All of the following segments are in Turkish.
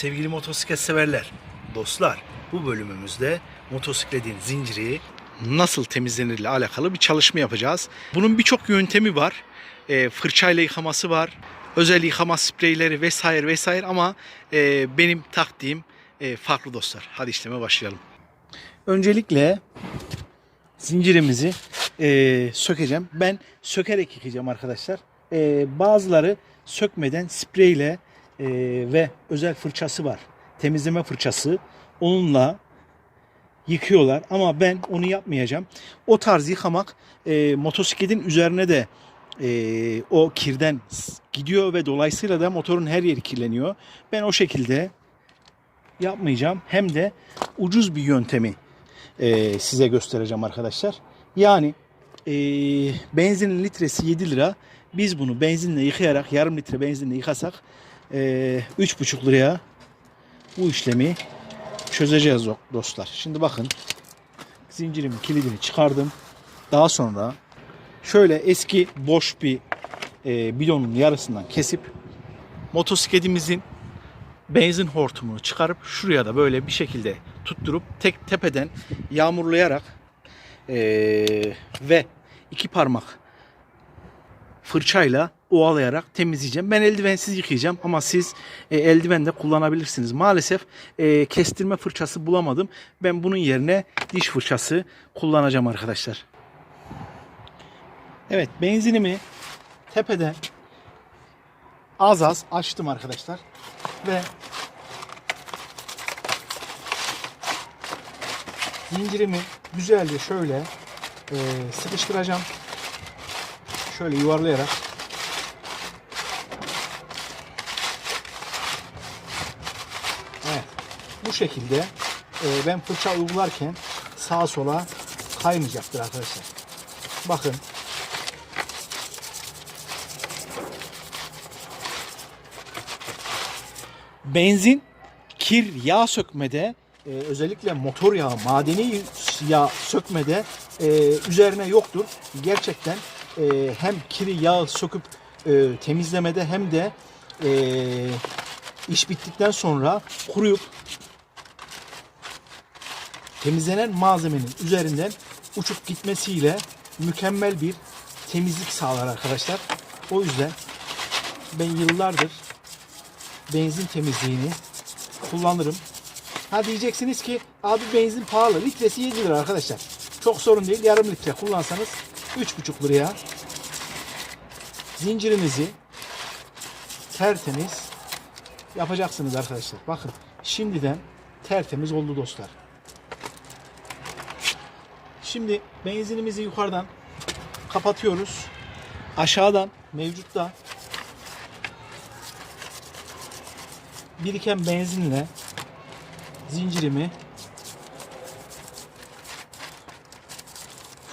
sevgili motosiklet severler, dostlar bu bölümümüzde motosikletin zinciri nasıl temizlenir ile alakalı bir çalışma yapacağız. Bunun birçok yöntemi var. E, fırçayla yıkaması var. Özel yıkama spreyleri vesaire vesaire ama e, benim taktiğim e, farklı dostlar. Hadi işleme başlayalım. Öncelikle zincirimizi e, sökeceğim. Ben sökerek yıkayacağım arkadaşlar. E, bazıları sökmeden spreyle e, ve özel fırçası var. Temizleme fırçası. Onunla yıkıyorlar ama ben onu yapmayacağım. O tarz yıkamak e, motosikletin üzerine de e, o kirden gidiyor ve dolayısıyla da motorun her yeri kirleniyor. Ben o şekilde yapmayacağım. Hem de ucuz bir yöntemi e, size göstereceğim arkadaşlar. Yani e, benzinin litresi 7 lira. Biz bunu benzinle yıkayarak yarım litre benzinle yıkasak 3,5 liraya bu işlemi çözeceğiz do- dostlar. Şimdi bakın zincirimin kilidini çıkardım. Daha sonra şöyle eski boş bir e, bidonun yarısından kesip motosikletimizin benzin hortumunu çıkarıp şuraya da böyle bir şekilde tutturup tek tepeden yağmurlayarak eee, ve iki parmak fırçayla ovalayarak temizleyeceğim. Ben eldivensiz yıkayacağım ama siz e, eldiven de kullanabilirsiniz. Maalesef e, kestirme fırçası bulamadım. Ben bunun yerine diş fırçası kullanacağım arkadaşlar. Evet benzinimi tepeden az az açtım arkadaşlar. Ve zincirimi güzelce şöyle e, sıkıştıracağım. Şöyle yuvarlayarak. Evet. Bu şekilde e, ben fırça uygularken sağa sola kaymayacaktır arkadaşlar. Bakın. Benzin, kir, yağ sökmede e, özellikle motor yağı, madeni yağ sökmede e, üzerine yoktur. Gerçekten e, hem kiri yağı söküp e, temizlemede hem de e, iş bittikten sonra kuruyup temizlenen malzemenin üzerinden uçup gitmesiyle mükemmel bir temizlik sağlar arkadaşlar. O yüzden ben yıllardır benzin temizliğini kullanırım. Ha diyeceksiniz ki abi benzin pahalı. Litresi 7 lira arkadaşlar. Çok sorun değil. Yarım litre kullansanız 3,5 liraya zincirinizi tertemiz yapacaksınız arkadaşlar. Bakın şimdiden tertemiz oldu dostlar. Şimdi benzinimizi yukarıdan kapatıyoruz. Aşağıdan mevcutta biriken benzinle zincirimi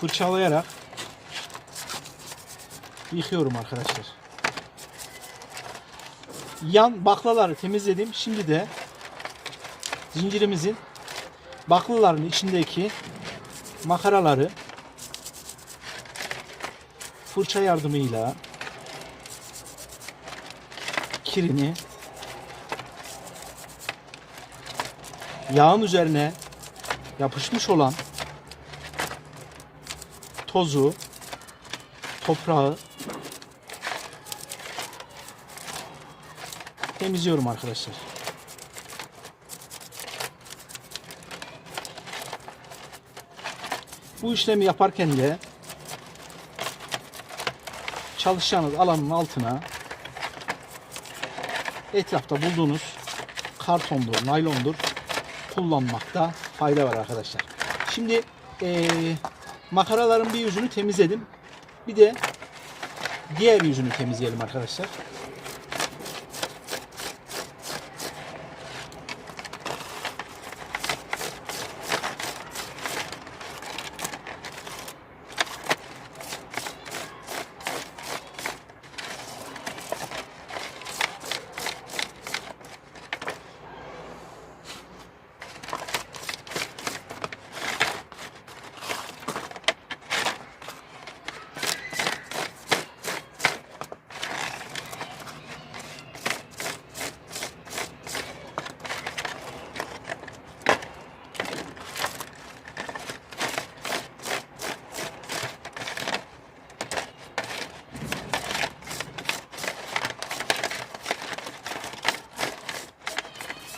fırçalayarak yıkıyorum arkadaşlar. Yan baklaları temizledim. Şimdi de zincirimizin baklaların içindeki makaraları fırça yardımıyla kirini yağın üzerine yapışmış olan tozu, toprağı temizliyorum arkadaşlar. Bu işlemi yaparken de çalışacağınız alanın altına etrafta bulduğunuz kartondur, naylondur kullanmakta fayda var arkadaşlar. Şimdi eee, makaraların bir yüzünü temizledim. Bir de diğer yüzünü temizleyelim arkadaşlar.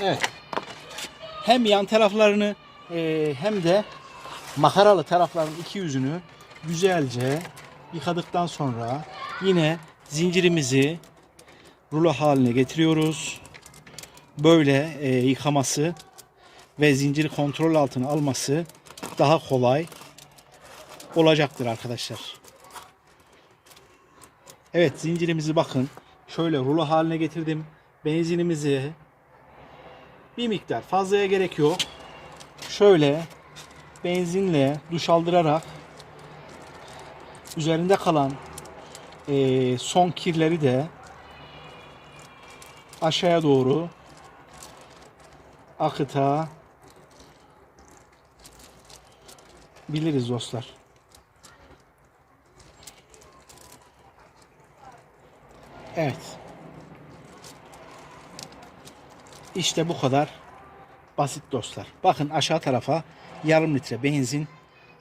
Evet. Hem yan taraflarını e, hem de makaralı tarafların iki yüzünü güzelce yıkadıktan sonra yine zincirimizi rulo haline getiriyoruz. Böyle e, yıkaması ve zinciri kontrol altına alması daha kolay olacaktır arkadaşlar. Evet zincirimizi bakın şöyle rulo haline getirdim. Benzinimizi bir miktar fazlaya gerek yok. Şöyle benzinle duş aldırarak üzerinde kalan eee, son kirleri de aşağıya doğru akıta biliriz dostlar. Evet. İşte bu kadar basit dostlar. Bakın aşağı tarafa yarım litre benzin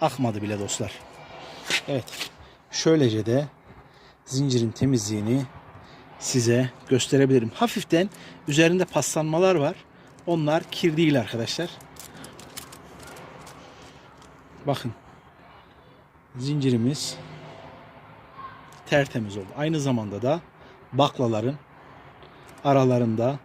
akmadı bile dostlar. Evet. Şöylece de zincirin temizliğini size gösterebilirim. Hafiften üzerinde paslanmalar var. Onlar kir değil arkadaşlar. Bakın. Zincirimiz tertemiz oldu. Aynı zamanda da baklaların aralarında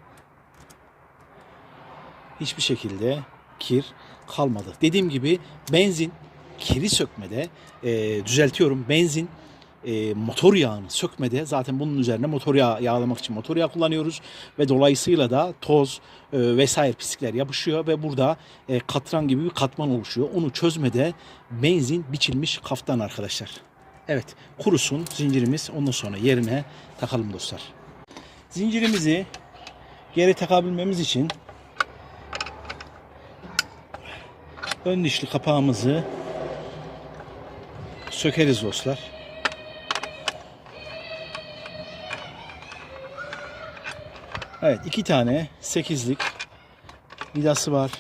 hiçbir şekilde kir kalmadı. Dediğim gibi benzin kiri sökmede e, düzeltiyorum. Benzin e, motor yağını sökmede zaten bunun üzerine motor yağı yağlamak için motor yağı kullanıyoruz ve dolayısıyla da toz e, vesaire pislikler yapışıyor ve burada e, katran gibi bir katman oluşuyor. Onu çözmede benzin biçilmiş kaftan arkadaşlar. Evet kurusun zincirimiz ondan sonra yerine takalım dostlar. Zincirimizi geri takabilmemiz için ön dişli kapağımızı sökeriz dostlar. Evet iki tane sekizlik vidası var.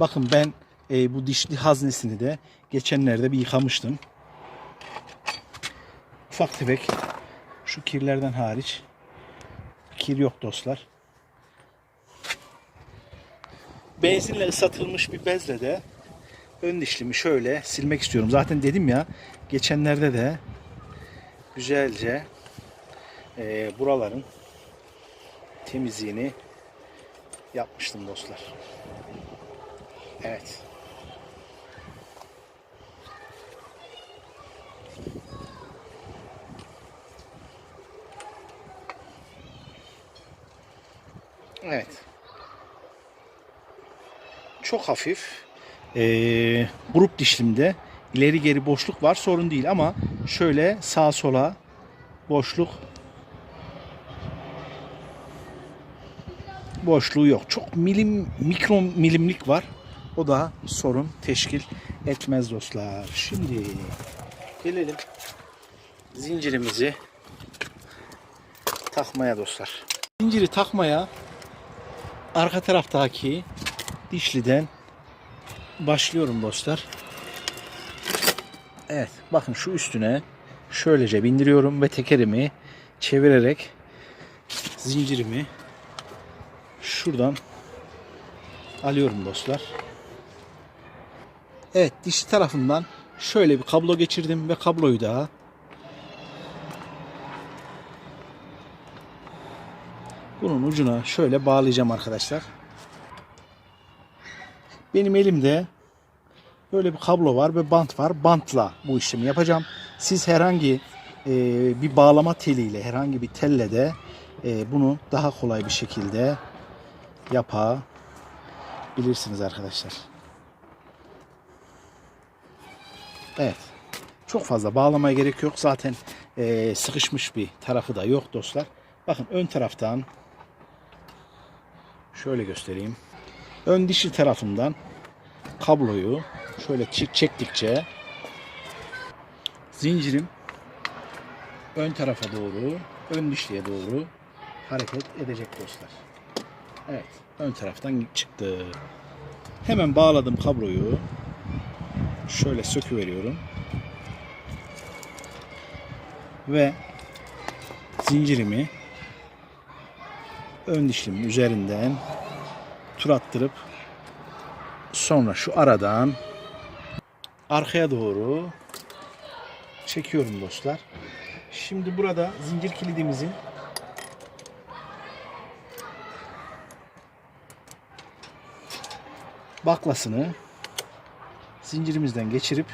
Bakın ben e, bu dişli haznesini de geçenlerde bir yıkamıştım. Ufak tefek şu kirlerden hariç kir yok dostlar. Benzinle ıslatılmış bir bezle de ön dişlimi şöyle silmek istiyorum. Zaten dedim ya geçenlerde de güzelce e, buraların temizliğini yapmıştım dostlar. Evet. Evet. Çok hafif. Ee, grup dişlimde ileri geri boşluk var sorun değil ama şöyle sağa sola boşluk boşluğu yok. Çok milim mikro milimlik var. O da sorun teşkil etmez dostlar. Şimdi gelelim zincirimizi takmaya dostlar. Zinciri takmaya arka taraftaki dişliden başlıyorum dostlar. Evet bakın şu üstüne şöylece bindiriyorum ve tekerimi çevirerek zincirimi şuradan alıyorum dostlar. Evet dişli tarafından şöyle bir kablo geçirdim ve kabloyu da bunun ucuna şöyle bağlayacağım arkadaşlar. Benim elimde böyle bir kablo var ve bant var. Bantla bu işlemi yapacağım. Siz herhangi e, bir bağlama teliyle, herhangi bir telle de e, bunu daha kolay bir şekilde yapabilirsiniz arkadaşlar. Evet. Çok fazla bağlamaya gerek yok. Zaten e, sıkışmış bir tarafı da yok dostlar. Bakın ön taraftan şöyle göstereyim. Ön dişli tarafından kabloyu şöyle çek- çektikçe zincirim ön tarafa doğru, ön dişliye doğru hareket edecek dostlar. Evet, ön taraftan çıktı. Hemen bağladım kabloyu. Şöyle söküveriyorum. Ve zincirimi ön dişlimin üzerinden tur attırıp sonra şu aradan arkaya doğru çekiyorum dostlar. Şimdi burada zincir kilidimizin baklasını zincirimizden geçirip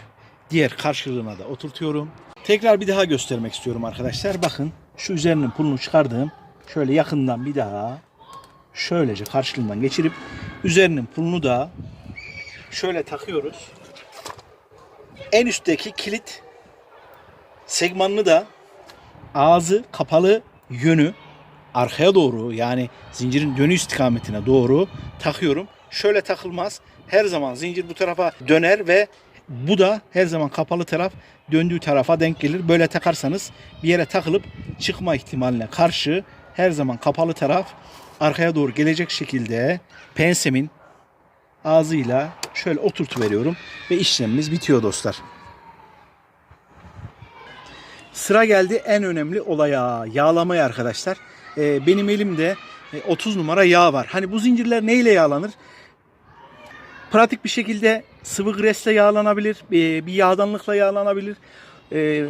diğer karşılığına da oturtuyorum. Tekrar bir daha göstermek istiyorum arkadaşlar. Bakın şu üzerinin pulunu çıkardığım şöyle yakından bir daha şöylece karşılığından geçirip üzerinin pulunu da şöyle takıyoruz. En üstteki kilit segmanını da ağzı kapalı yönü arkaya doğru yani zincirin dönü istikametine doğru takıyorum. Şöyle takılmaz. Her zaman zincir bu tarafa döner ve bu da her zaman kapalı taraf döndüğü tarafa denk gelir. Böyle takarsanız bir yere takılıp çıkma ihtimaline karşı her zaman kapalı taraf arkaya doğru gelecek şekilde pensemin ağzıyla şöyle oturtuveriyorum ve işlemimiz bitiyor dostlar. Sıra geldi en önemli olaya yağlamaya arkadaşlar. Ee, benim elimde e, 30 numara yağ var. Hani bu zincirler neyle yağlanır? Pratik bir şekilde sıvı gresle yağlanabilir, e, bir yağdanlıkla yağlanabilir. E,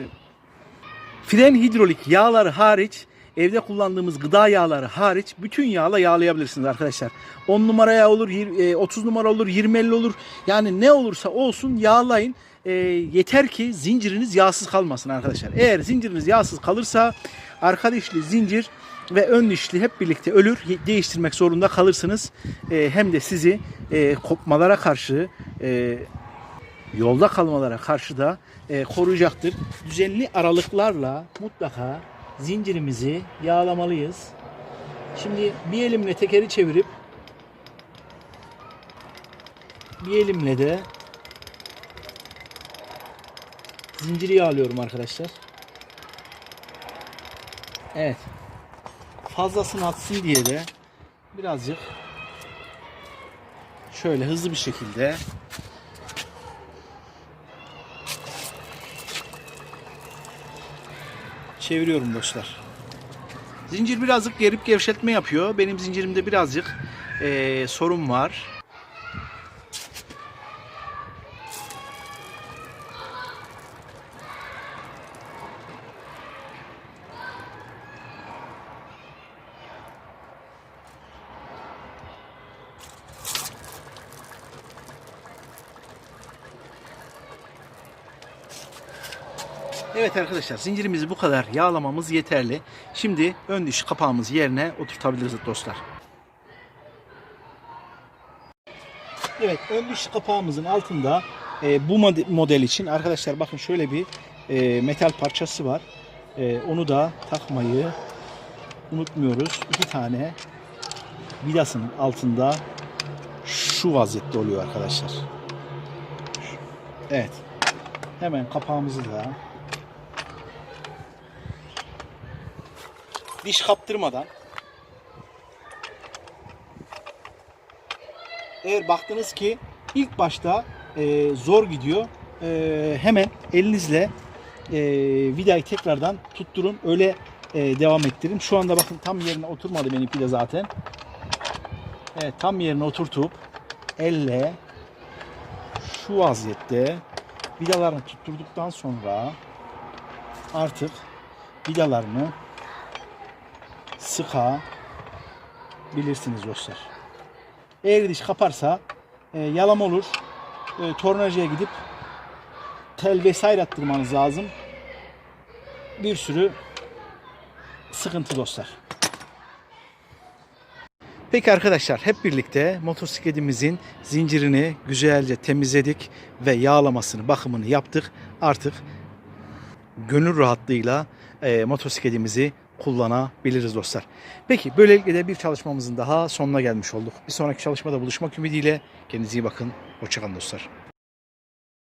fren hidrolik yağları hariç, evde kullandığımız gıda yağları hariç bütün yağla yağlayabilirsiniz arkadaşlar. 10 numara yağ olur, yir- e, 30 numara olur, 20-50 olur. Yani ne olursa olsun yağlayın. E, yeter ki zinciriniz yağsız kalmasın arkadaşlar. Eğer zinciriniz yağsız kalırsa arka dişli zincir ve ön dişli hep birlikte ölür. Değiştirmek zorunda kalırsınız. E, hem de sizi e, kopmalara karşı e, yolda kalmalara karşı da e, koruyacaktır. Düzenli aralıklarla mutlaka zincirimizi yağlamalıyız. Şimdi bir elimle tekeri çevirip bir elimle de zinciri yağlıyorum arkadaşlar. Evet. Fazlasını atsın diye de birazcık şöyle hızlı bir şekilde çeviriyorum dostlar. Zincir birazcık gerip gevşetme yapıyor. Benim zincirimde birazcık eee, sorun var. Evet arkadaşlar zincirimizi bu kadar yağlamamız yeterli. Şimdi ön diş kapağımızı yerine oturtabiliriz dostlar. Evet ön diş kapağımızın altında e, bu mode- model için arkadaşlar bakın şöyle bir e, metal parçası var. E, onu da takmayı unutmuyoruz. İki tane vidasının altında şu vaziyette oluyor arkadaşlar. Evet. Hemen kapağımızı da diş kaptırmadan eğer baktınız ki ilk başta e, zor gidiyor e, hemen elinizle e, vidayı tekrardan tutturun öyle e, devam ettirin. Şu anda bakın tam yerine oturmadı benimki de zaten. Evet tam yerine oturtup elle şu vaziyette vidalarını tutturduktan sonra artık vidalarını sıka bilirsiniz dostlar. Eğer diş kaparsa e, yalam olur. E, tornacıya gidip tel vesaire attırmanız lazım. Bir sürü sıkıntı dostlar. Peki arkadaşlar hep birlikte motosikletimizin zincirini güzelce temizledik ve yağlamasını, bakımını yaptık. Artık gönül rahatlığıyla e, motosikletimizi kullanabiliriz dostlar. Peki böylelikle de bir çalışmamızın daha sonuna gelmiş olduk. Bir sonraki çalışmada buluşmak ümidiyle kendinize iyi bakın. Hoşçakalın dostlar.